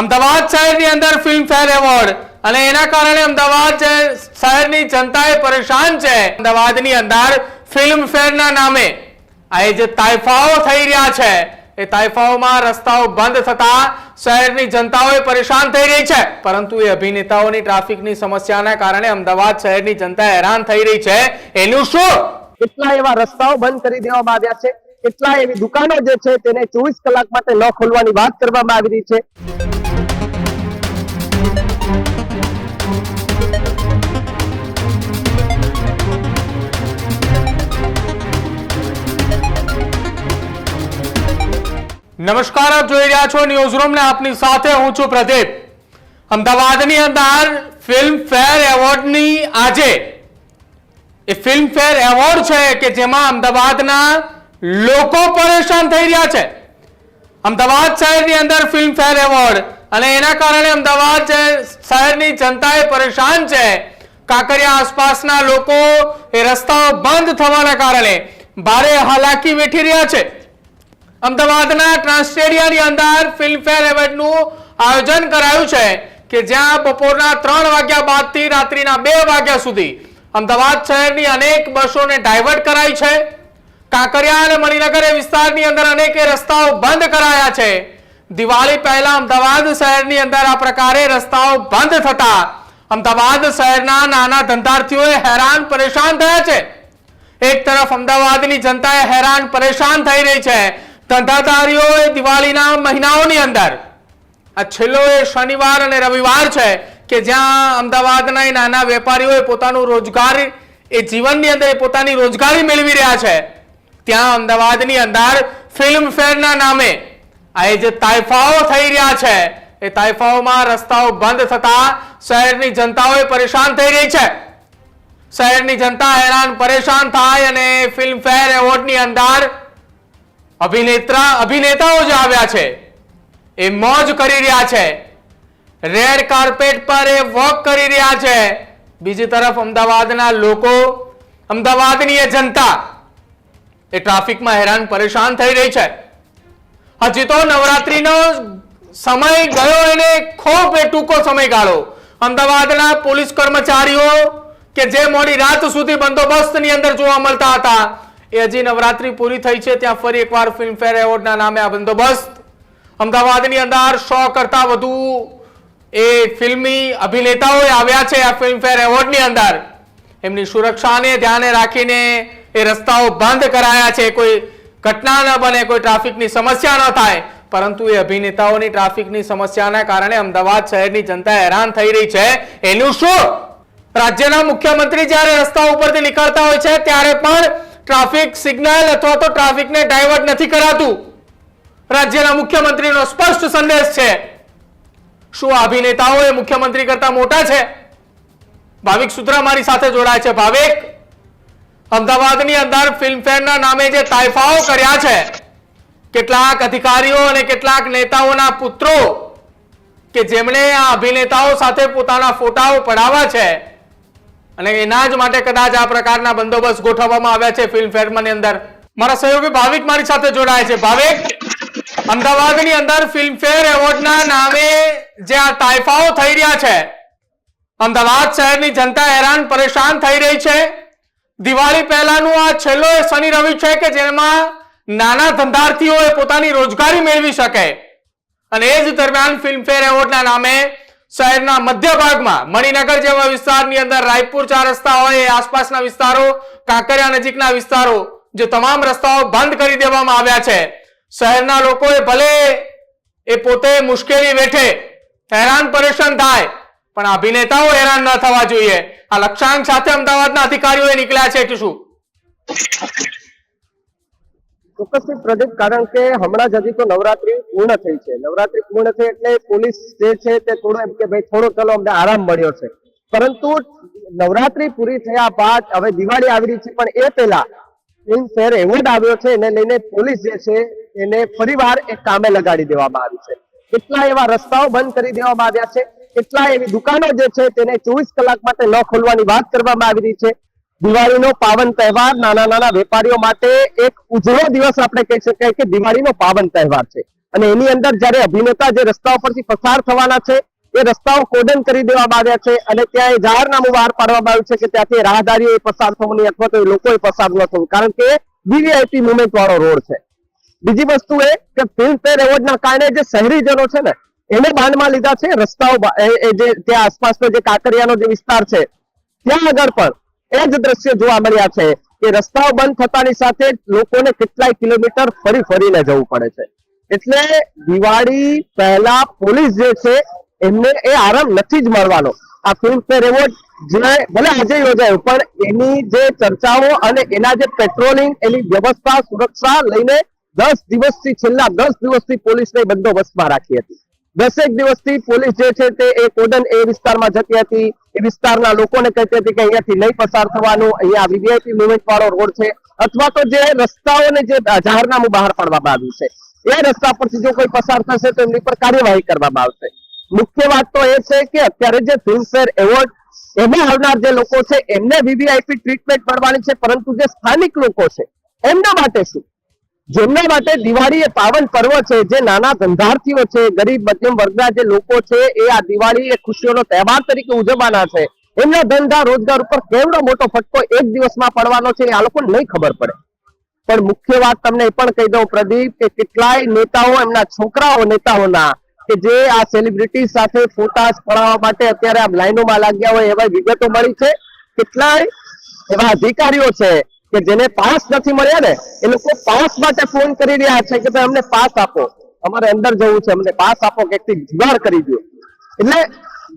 અમદાવાદ શહેરની અંદર ફિલ્મ ફેર એવોર્ડ અને એના કારણે અમદાવાદ શહેરની જનતા પરેશાન છે, અમદાવાદની અંદર ફિલ્મ ફેરના નામે આ જે તાઇફાઓ થઈ રહ્યા છે, એ તાઇફાઓમાં રસ્તાઓ બંધ થતા શહેરની જનતાઓ પરેશાન થઈ રહી છે. પરંતુ એ અભિનેતાઓની ટ્રાફિકની સમસ્યાના કારણે અમદાવાદ શહેરની જનતા હેરાન થઈ રહી છે. એનું શું? કેટલા એવા રસ્તાઓ બંધ કરી દેવામાં આવ્યા છે. કેટલા એવી દુકાનો જે છે તેને ચોવીસ કલાક માટે ન ખોલવાની વાત કરવામાં આવી રહી છે. નમસ્કાર, આપ જોઈ રહ્યા છો ન્યૂઝ રૂમ ને આપની સાથે હું છું પ્રદીપ. અમદાવાદની અંદર ફિલ્મ ફેર એવોર્ડની આજે, એ ફિલ્મ ફેર એવોર્ડ છે કે જેમાં અમદાવાદના લોકો પરેશાન થઈ રહ્યા છે. અમદાવાદ શહેરની અંદર ફિલ્મ ફેર એવોર્ડ અને એના કારણે અમદાવાદ શહેરની જનતા એ પરેશાન છે, કાંકરિયા આસપાસના લોકો એ રસ્તાઓ બંધ થવાના કારણે ભારે હાલાકી વેઠી રહ્યા છે. અમદાવાદના ટ્રાન્સસ્ટેડિયાની અંદર ફિલ્મફેર એવોર્ડનું આયોજન કરાયું છે કે જ્યાં બપોરના ત્રણ વાગ્યા બાદથી રાત્રિના બે વાગ્યા સુધી અમદાવાદ શહેરની અનેક બસોને ડાયવર્ટ કરાઈ છે. કાંકરિયા અને મણિનગર એ વિસ્તારની અંદર અનેક રસ્તાઓ બંધ કરાયા છે. દિવાળી પહેલા અમદાવાદ શહેરની અંદર આ પ્રકારે રસ્તાઓ બંધ થતા અમદાવાદ શહેરના નાના ધંધાર્થીઓએ હેરાન પરેશાન થયા છે. એક તરફ અમદાવાદની જનતાએ હેરાન પરેશાન થઈ રહી છે. ધંધાદારીઓએ દિવાળીના મહિનાઓની અંદર, આ છેલ્લો એ શનિવાર અને રવિવાર છે કે જ્યાં અમદાવાદના એ નાના વેપારીઓએ પોતાનું રોજગાર, એ જીવનની અંદર પોતાની રોજગારી મેળવી રહ્યા છે. ત્યાં અમદાવાદની અંદર ફિલ્મ ફેરના નામે આ જે તાઇફાઓ થઈ રહ્યા છે, એ તાઇફાઓમાં રસ્તાઓ બંધ થતા શહેરની જનતાઓ પરેશાન થઈ રહી છે. શહેરની જનતા હેરાન પરેશાન થાય અને ફિલ્મ ફેર એવોર્ડની અંદર અભિનેત્રા અભિનેતાઓ જે આવ્યા છે. એ મોજ કરી રહ્યા છે. રેડ કાર્પેટ પર એ વોક કરી રહ્યા છે. બીજી તરફ અમદાવાદના લોકો, અમદાવાદની એ જનતા, એ ટ્રાફિકમાં હેરાન પરેશાન થઈ રહી છે. હજી તો નવરાત્રીનો સમય ગયો એને ખૂબ એ ટૂંકો સમયગાળો. અમદાવાદના પોલીસ કર્મચારીઓ કે જે મોડી રાત સુધી બંદોબસ્તની અંદર જોવા મળતા હતા એ હજી નવરાત્રી પૂરી થઈ છે, ત્યાં ફરી એકવાર ફિલ્મફેર એવોર્ડના નામે આ બંદોબસ્ત. અમદાવાદની અંદર સો કરતા વધુ એ ફિલ્મી અભિનેતાઓ આવ્યા છે આ ફિલ્મફેર એવોર્ડની અંદર. એમની સુરક્ષાને ધ્યાને રાખીને એ રસ્તાઓ બંધ કરાયા છે. કોઈ ઘટના ન બને, કોઈ ટ્રાફિકની સમસ્યા ન થાય. પરંતુ એ અભિનેતાઓની ટ્રાફિકની સમસ્યાના કારણે અમદાવાદ શહેરની જનતા હેરાન થઈ રહી છે. એનું શું? રાજ્યના મુખ્યમંત્રી જ્યારે રસ્તા ઉપરથી નીકળતા હોય છે, ત્યારે પણ ટ્રાફિક સિગ્નલ અથવા તો ટ્રાફિકને ડાયવર્ટ નથી કરાતું. રાજ્યના મુખ્યમંત્રીનો સ્પષ્ટ સંદેશ છે. શું અભિનેતાઓ એ મુખ્યમંત્રી કરતા મોટા છે? ભાવિક સુત્રા મારી સાથે જોડાય છે, ભાવિક. અમદાવાદની અંદર ફિલ્મફેરના નામે જે તાયફાઓ કર્યા છે, કેટલાક અધિકારીઓ અને કેટલાક નેતાઓના પુત્રો કે જેમણે આ અભિનેતાઓ સાથે પોતાના ફોટાઓ પડાવ્યા છે અને એના જ માટે કદાચ આ પ્રકારના બંદોબસ્ત ગોઠવવામાં આવ્યા છે ફિલ્મ ફેરની અંદર. મારા સહયોગી ભાવિક મારી સાથે જોડાય છે. ભાવિક, અમદાવાદની અંદર ફિલ્મફેર એવોર્ડના નામે જે આ તાયફાઓ થઈ રહ્યા છે, અમદાવાદ શહેરની જનતા હેરાન પરેશાન થઈ રહી છે. દિવાળી પહેલાનું આ છેલ્લો એ શનિ રવિ છે કે જેમાં નાના ધંધાર્થીઓએ પોતાની રોજગારી મેળવી શકે. અને એ જ દરમિયાન ફિલ્મફેર એવોર્ડના નામે શહેરના મધ્ય ભાગમાં મણિનગર જેવા વિસ્તારની અંદર રાયપુર ચાર રસ્તા હોય એ આસપાસના વિસ્તારો, કાંકરિયા નજીકના વિસ્તારો, જે તમામ રસ્તાઓ બંધ કરી દેવામાં આવ્યા છે. શહેરના લોકોએ ભલે એ પોતે મુશ્કેલી વેઠે હેરાન પરેશાન થાય, પણ અભિનેતાઓ હેરાન ન થવા જોઈએ. આ લક્ષ્યાંક સાથે અમદાવાદના અધિકારીઓએ નીકળ્યા છે કે શું? ચોક્કસથી પ્રદીપ, કારણ કે હમણાં જ હજી તો નવરાત્રી પૂર્ણ થઈ છે. નવરાત્રી પૂર્ણ થઈ એટલે પોલીસ જે છે તે થોડો એમ કે ભાઈ થોડો ચલો અમને આરામ મળ્યો છે. પરંતુ નવરાત્રી પૂરી થયા બાદ હવે દિવાળી આવી રહી છે, પણ એ પહેલા ફિલ્મ શહેર એવોર્ડ આવ્યો છે, એને લઈને પોલીસ જે છે એને ફરીવાર એક કામે લગાડી દેવામાં આવી છે. કેટલા એવા રસ્તાઓ બંધ કરી દેવામાં આવ્યા છે, કેટલા એવી દુકાનો જે છે તેને ચોવીસ કલાક માટે ન ખોલવાની વાત કરવામાં આવી રહી છે. દિવાળીનો પાવન તહેવાર નાના નાના વેપારીઓ માટે એક ઉજળો દિવસ આપણે કહી શકાય કે દિવાળીનો પાવન તહેવાર છે. અને એની અંદર જ્યારે અભિનેતા જે રસ્તા પરથી પસાર થવાના છે, એ રસ્તાઓ કોડન કરી દેવામાં આવ્યા છે અને ત્યાં એ જાહેરનામું બહાર પાડવામાં આવ્યું છે કે ત્યાંથી રાહદારીઓ પસાર થવું નહીં અથવા તો લોકોએ પસાર ન થવું. કારણ કે વીવીઆઈપી મુવમેન્ટ વાળો રોડ છે. બીજી વસ્તુ એ કે ફિલ્મફેર એવોર્ડના કારણે જે શહેરીજનો છે ને, એને બાંધમાં લીધા છે રસ્તાઓ જે ત્યાં આસપાસનો જે કાંકરિયાનો જે વિસ્તાર છે, ત્યાં આગળ પણ એ જ દ્રશ્ય જોવા મળ્યા છે કે રસ્તાઓ બંધ થતાની સાથે લોકોને કેટલાય કિલોમીટર ફરી ફરીને જવું પડે છે. એટલે દિવાળી પહેલા પોલીસ જે છે, એમને એ આરામ નથી જ મળવાનો. આ ફિલ્મફેર એવોર્ડ જે ભલે આજે યોજાયો, પણ એની જે ચર્ચાઓ અને એના જે પેટ્રોલિંગ એની વ્યવસ્થા, સુરક્ષા લઈને દસ દિવસથી, છેલ્લા દસ દિવસથી પોલીસને બંદોબસ્તમાં રાખી હતી. દસેક દિવસથી પોલીસ જે છે તે એ કોડન એ વિસ્તારમાં જતી હતી. એ વિસ્તારના લોકોને કહેતી હતી કે અહીંયાથી નહીં પસાર થવાનું. અહીંયા વીવીઆઈપી મુવમેન્ટ વાળો રોડ છે. અથવા તો જે રસ્તાઓને જે જાહેરનામું બહાર પાડવામાં આવ્યું છે. એ રસ્તા પરથી જો કોઈ પસાર થશે તો એમની પર કાર્યવાહી કરવામાં આવશે. મુખ્ય વાત તો એ છે કે અત્યારે જે ફિલ્મફેર એવોર્ડ એમાં આવનાર જે લોકો છે, એમને વીવીઆઈપી ટ્રીટમેન્ટ મળવાની છે, પરંતુ જે સ્થાનિક લોકો છે, એમના માટે શું? જેમના માટે દિવાળી એ પાવન પર્વ છે, જે નાના ધંધાર્થીઓ છે, ગરીબ, મધ્યમ વર્ગના જે લોકો છે, એ આ દિવાળી એ ખુશીઓનો તહેવાર તરીકે ઉજવવાના છે. એમના ધંધા રોજગાર ઉપર કેવડો મોટો ફટકો એક દિવસમાં પડવાનો છે આ લોકોને નહીં ખબર પડે. પણ મુખ્ય વાત તમને એ પણ કહી દઉં, પ્રદીપ, કે કેટલાય નેતાઓ, એમના છોકરાઓ નેતાઓના, કે જે આ સેલિબ્રિટી સાથે ફોટા પડાવવા માટે અત્યારે આ લાઈનોમાં લાગ્યા હોય એવા વિગતો મળી છે. કેટલાય એવા અધિકારીઓ છે કે જેને પાસ નથી મળ્યા ને, એ લોકો પાસ માટે ફોન કરી રહ્યા છે કે ભાઈ અમને પાસ આપો. અમારે અંદર જવું છે, અમને પાસ આપો કે જુગાડ કરી દો. એટલે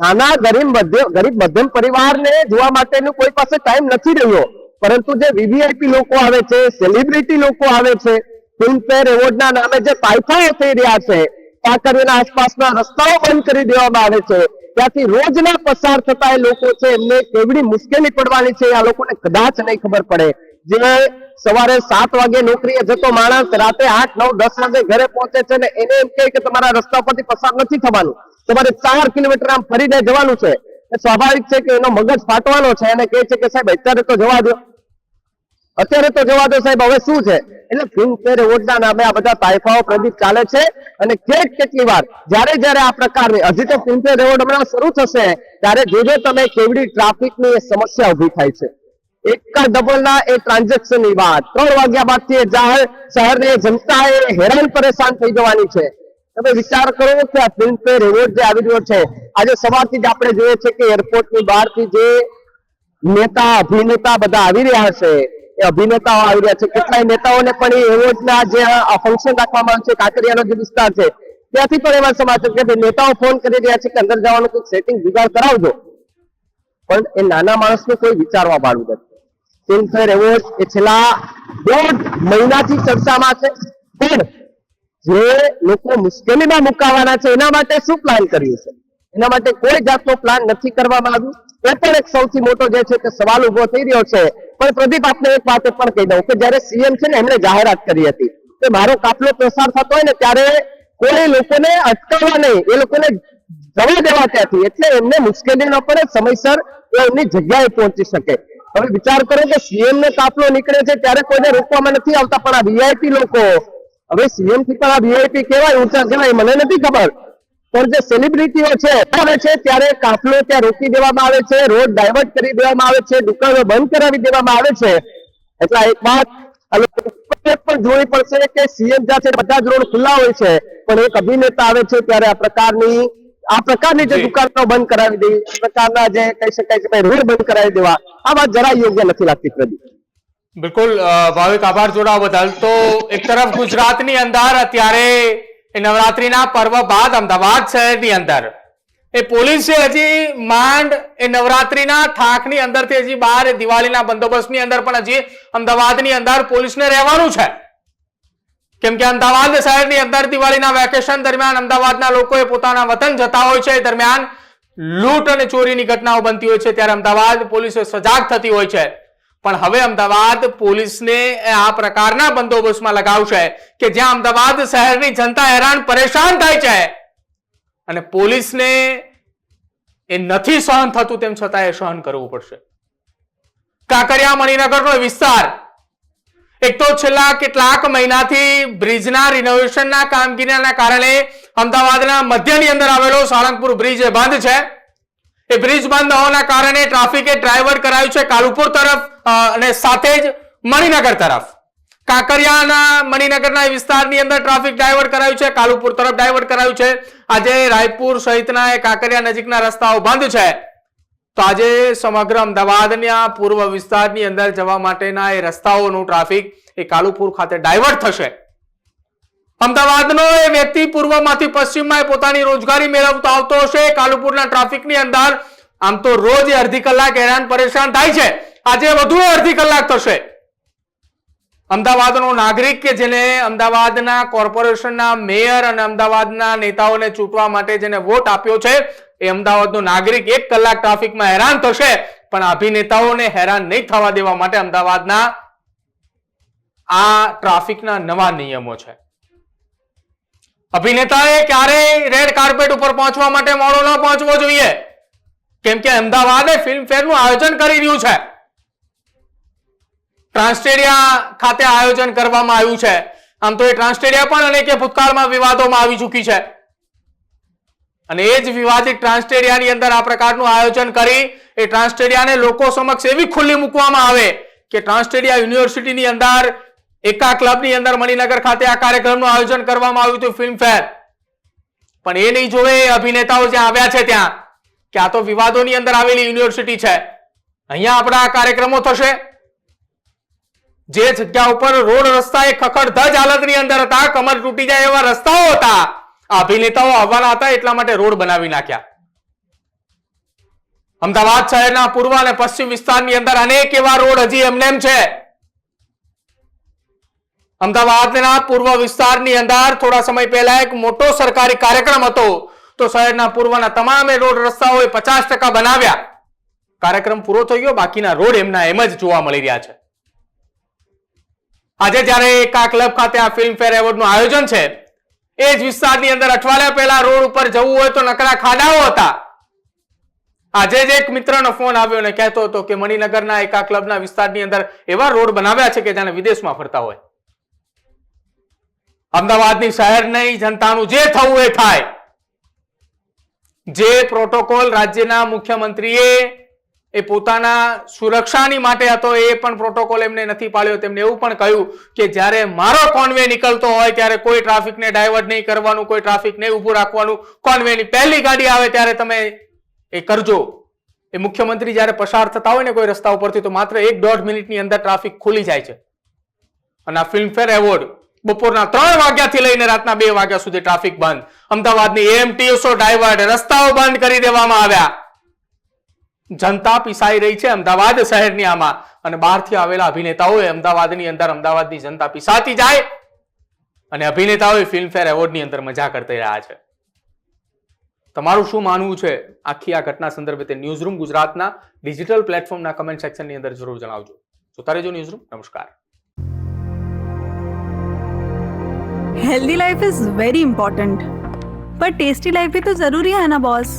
નાના ગરીબ ગરીબ મધ્યમ પરિવારને જોવા માટેનું કોઈ પાસે ટાઈમ નથી રહ્યો. પરંતુ જે વીવીઆઈપી લોકો આવે છે સેલિબ્રિટી લોકો આવે છે ફિલ્મફેર એવોર્ડના નામે જે પાયફાઓ થઈ રહ્યા છે કાંકરિયાના આસપાસના રસ્તાઓ બંધ કરી દેવામાં આવે છે. ત્યાંથી રોજના પસાર થતા એ લોકો છે, એમને કેવડી મુશ્કેલી પડવાની છે, આ લોકોને કદાચ નહીં ખબર પડે. જે સવારે સાત વાગે નોકરીએ જતો માણસ રાતે આઠ, નવ, દસ વાગે ઘરે પહોંચે છે ને એને એમ કે તમારા રસ્તા પરથી પસાર નથી થવાનું. તમારે ચાર કિલોમીટર આમ ફરીને જવાનું છે. સ્વાભાવિક છે કે એનો મગજ ફાટવાનો છે. અને કહે છે કે સાહેબ, અત્યારે તો જવા દો. અત્યારે તો જવા દો સાહેબ, હવે શું છે? એટલે ફિલ્મફેર એવોર્ડના નામે આ બધા તાયફાઓ પ્રદીપ ચાલે છે અને કેટ કેટલી વાર, જ્યારે જ્યારે આ પ્રકારની, હજી તો ફિલ્મફેર એવોર્ડ હમણાં શરૂ થશે, ત્યારે જોજો તમે કેવડી ટ્રાફિકની સમસ્યા ઊભી થાય છે. એક ડબલના એ ટ્રાન્ઝેક્શનની વાત. ત્રણ વાગ્યા બાદથી જાહેર શહેરની જનતા એ હેરાન પરેશાન થઈ જવાની છે. તમે વિચાર કરો કે આ ફિલ્મફેર એવોર્ડ જે આવી રહ્યો છે, આજે સવારથી જ આપણે જોઈએ છે કે એરપોર્ટની બહારથી જે નેતા, અભિનેતા બધા આવી રહ્યા છે, એ અભિનેતાઓ આવી રહ્યા છે. કેટલાય નેતાઓને પણ એ એવોર્ડના જે ફંક્શન રાખવામાં આવ્યું છે, કાંકરિયાનો જે વિસ્તાર છે, ત્યાંથી પણ એવા સમાચાર કે ભાઈ નેતાઓ ફોન કરી રહ્યા છે કે અંદર જવાનું કોઈ સેટિંગ જુગાડ કરાવજો. પણ એ નાના માણસને કોઈ વિચારવા વાળું નથી. ફિલ્મફેર એવોર્ડ એ છેલ્લા દોઢ મહિનાથી ચર્ચામાં છે. પણ જે લોકો મુશ્કેલીમાં મુકાવાના છે, એના માટે શું પ્લાન કર્યું છે? એના માટે કોઈ જાતનો પ્લાન નથી કરવામાં આવ્યું. એ પણ એક સૌથી મોટો જે છે તે સવાલ ઊભો થઈ રહ્યો છે. પણ પ્રદીપ, આપને એક વાત પણ કહી દઉં કે જ્યારે સીએમ છે ને, એમણે જાહેરાત કરી હતી કે મારો કાફલો પ્રસાર થતો હોય ને, ત્યારે કોઈ લોકોને અટકાવવા નહીં. એ લોકોને જવા દેવા ત્યાંથી એટલે એમને મુશ્કેલી ન પડે સમયસર એમની જગ્યાએ પહોંચી શકે. હવે વિચાર કરો કે સીએમ ને કાફલો નીકળે છે ત્યારે કોઈને રોકવામાં નથી આવતા, પણ આ વીઆઈપી લોકો, હવે સીએમથી પણ આ વીઆઈપી કેવાય ઊંચા કહેવાય મને નથી ખબર. પણ જે સેલિબ્રિટીઓ છે આવે છે, ત્યારે કાફલો ત્યાં રોકી દેવામાં આવે છે, રોડ ડાયવર્ટ કરી દેવામાં આવે છે, દુકાનો બંધ કરાવી દેવામાં આવે છે. એટલે એક વાત પણ જોવી પડશે કે સીએમ જ્યાં છે બધા જ રોડ ખુલ્લા હોય છે. પણ એક અભિનેતા આવે છે, ત્યારે આ પ્રકારની આ પ્રકારની જે દુકાનો બંધ કરાવી દેવી આ પ્રકારના જે કહી શકાય છે રોડ બંધ કરાવી દેવા આ વાત જરા યોગ્ય નથી લાગતી પ્રદીપ. બિલકુલ ભાવિક આભાર જોડાવા બદલ. તો એક તરફ ગુજરાતની અંદર અત્યારે એ નવરાત્રીના પર્વ બાદ અમદાવાદ શહેરની અંદર. એ પોલીસે હજી માંડ એ નવરાત્રીના થાકની અંદરથી હજી બહાર દિવાળીના બંદોબસ્તની અંદર પણ હજી અમદાવાદની અંદર પોલીસને રહેવાનું છે. કેમ કે અમદાવાદ શહેરની અંદર દિવાળીના વેકેશન દરમિયાન અમદાવાદના લોકોએ પોતાના વતન જતા હોય છે. દરમિયાન લૂંટ અને ચોરીની ઘટનાઓ બનતી હોય છે. ત્યારે અમદાવાદ પોલીસે સજાગ થતી હોય છે. પણ હવે અમદાવાદ પોલીસને આ પ્રકારના બંદોબસ્તમાં લગાવશે કે જ્યાં અમદાવાદ શહેરની જનતા હેરાન પરેશાન થાય છે. અને પોલીસને એ નથી સહન થતું તેમ છતાં એ સહન કરવું પડશે. કાંકરિયા, મણિનગરનો વિસ્તાર એક તો છેલ્લા કેટલાક મહિનાથી બ્રિજના રિનોવેશનના કામગીરીના કારણે અમદાવાદના મધ્યની અંદર આવેલો સાળંગપુર બ્રિજ બંધ છે. એ બ્રિજ બંધ હોવાના કારણે ટ્રાફિકે ડ્રાઈવર કરાયું છે કાલુપુર તરફ અને સાથે જ મણિનગર તરફ. કાંકરિયાના મણિનગરના વિસ્તારની અંદર ટ્રાફિક ડાયવર્ટ કરાયું છે, કાલુપુર તરફ ડાયવર્ટ કરાયું છે. આજે રાયપુર સહિતના એ કાંકરિયા નજીકના રસ્તાઓ બંધ છે. તો આજે સમગ્ર અમદાવાદના પૂર્વ વિસ્તારની અંદર જવા માટેના એ રસ્તાઓનું ટ્રાફિક એ કાલુપુર ખાતે ડાયવર્ટ થશે. અમદાવાદનો એ વ્યક્તિ પૂર્વમાંથી પશ્ચિમમાં એ પોતાની રોજગારી મેળવતો આવતો હશે. કાલુપુરના ટ્રાફિકની અંદર આમ તો રોજ અડધી કલાક હેરાન પરેશાન થાય છે. આજે વધુ અડધી કલાક થશે. અમદાવાદનો નાગરિક કે જેને અમદાવાદના કોર્પોરેશનના મેયર અને અમદાવાદના નેતાઓને ચૂંટવા માટે જેને વોટ આપ્યો છે એ અમદાવાદનો નાગરિક એક કલાક ટ્રાફિકમાં હેરાન થશે, પણ અભિનેતાઓને હેરાન નહીં થવા દેવા માટે અમદાવાદના આ ટ્રાફિકના નવા નિયમો છે. અભિનેતાએ ક્યારેય રેડ કાર્પેટ ઉપર પહોંચવા માટે મોડો ન પહોંચવો જોઈએ. કેમ કે અમદાવાદે ફિલ્મફેરનું આયોજન કરી રહ્યું છે. ટ્રાન્સટેડિયા ખાતે આયોજન કરવામાં આવ્યું છે. આમ તો એ ટ્રાન્સટેડિયા પણ અનેક ભૂતકાળમાં વિવાદોમાં આવી ચૂકી છે. અને એ જ વિવાદિત ટ્રાન્સટેડિયાની અંદર આ પ્રકારનું આયોજન કરી, એ ટ્રાન્સટેડિયાને લોકો સમક્ષ એવી ખુલ્લી મૂકવામાં આવે કે ટ્રાન્સટેડિયા યુનિવર્સિટીની અંદર, એકા ક્લબની અંદર મણિનગર ખાતે આ કાર્યક્રમનું આયોજન કરવામાં આવ્યું હતું, ફિલ્મફેર. પણ એ નહીં જોવે અભિનેતાઓ જ્યાં આવ્યા છે ત્યાં, કે આ તો વિવાદોની અંદર આવેલી યુનિવર્સિટી છે. અહીંયા આપણા આ કાર્યક્રમો થશે. જે જગ્યા ઉપર રોડ રસ્તા એ ખખડધજ હાલતની અંદર હતા, કમર તૂટી જાય એવા રસ્તાઓ હતા. આ અભિનેતાઓ આવવાના હતા એટલા માટે રોડ બનાવી નાખ્યા. અમદાવાદ શહેરના પૂર્વ અને પશ્ચિમ વિસ્તારની અંદર અનેક એવા રોડ હજી એમનેમ છે. અમદાવાદના પૂર્વ વિસ્તારની અંદર થોડા સમય પહેલા એક મોટો સરકારી કાર્યક્રમ હતો. તો શહેરના પૂર્વના તમામે રોડ રસ્તાઓ પચાસ ટકા બનાવ્યા. કાર્યક્રમ પૂરો થઈ ગયો, બાકીના રોડ એમના એમ જ જોવા મળી રહ્યા છે. આજે જ્યારે એક આ ક્લબ ખાતે આ ફિલ્મ ફેર એવોર્ડનું આયોજન છે એ જ વિસ્તારની અંદર અઠવાડિયા પહેલા રોડ ઉપર જવું હોય તો નકરા ખાડાઓ હતા. આજે જ એક મિત્રનો ફોન આવ્યો અને કહેતો હતો કે મણિનગરના એકા ક્લબના વિસ્તારની અંદર એવા રોડ બનાવ્યા છે કે જાણે વિદેશમાં ફરતા હોય. અમદાવાદની શહેરની જનતાનું જે થવું એ થાય. જે પ્રોટોકોલ રાજ્યના મુખ્યમંત્રીએ એ પોતાના સુરક્ષાની માટે હતો, એ પણ પ્રોટોકોલ એમને નથી પાળ્યો તેમને એવું પણ કહ્યું કે જ્યારે મારો કોન્વે નીકળતો હોય, ત્યારે કોઈ ટ્રાફિકને ડાયવર્ટ નહીં કરવાનું, કોઈ ટ્રાફિક નહીં ઊભું રાખવાનું. કોન્વેની પહેલી ગાડી આવે ત્યારે તમે એ કરજો. એ મુખ્યમંત્રી જ્યારે પસાર થતા હોય ને કોઈ રસ્તા ઉપરથી, તો માત્ર એક દોઢ મિનિટની અંદર ટ્રાફિક ખુલી જાય છે. અને આ ફિલ્મફેર એવોર્ડ બપોરના ત્રણ વાગ્યાથી લઈને રાતના બે વાગ્યા સુધી ટ્રાફિક બંધ. અમદાવાદની એમટીએસો ડાયવર્ટ રસ્તાઓ બંધ કરી દેવામાં આવ્યા. જનતા પીસાઈ રહી છે અમદાવાદ શહેરની આમાં. અને બહારથી આવેલા અભિનેતાઓએ અમદાવાદની અંદર અમદાવાદની જનતા પીસાતી જાય અને અભિનેતાઓ ફિલ્મફેર એવોર્ડની અંદર મજા કરતા રહ્યા છે. તમારું શું માનવું છે? આખી આ ઘટના સંદર્ભે તે ન્યૂઝરૂમ ગુજરાતના ડિજિટલ પ્લેટફોર્મના કમેન્ટ સેક્શનની અંદર જરૂર જણાવજો. જોતા રહેજો ન્યૂઝરૂમ નમસ્કાર. Healthy life is very important પર ટેસ્ટી લાઈફ બી તો જરૂરી હે ના બોસ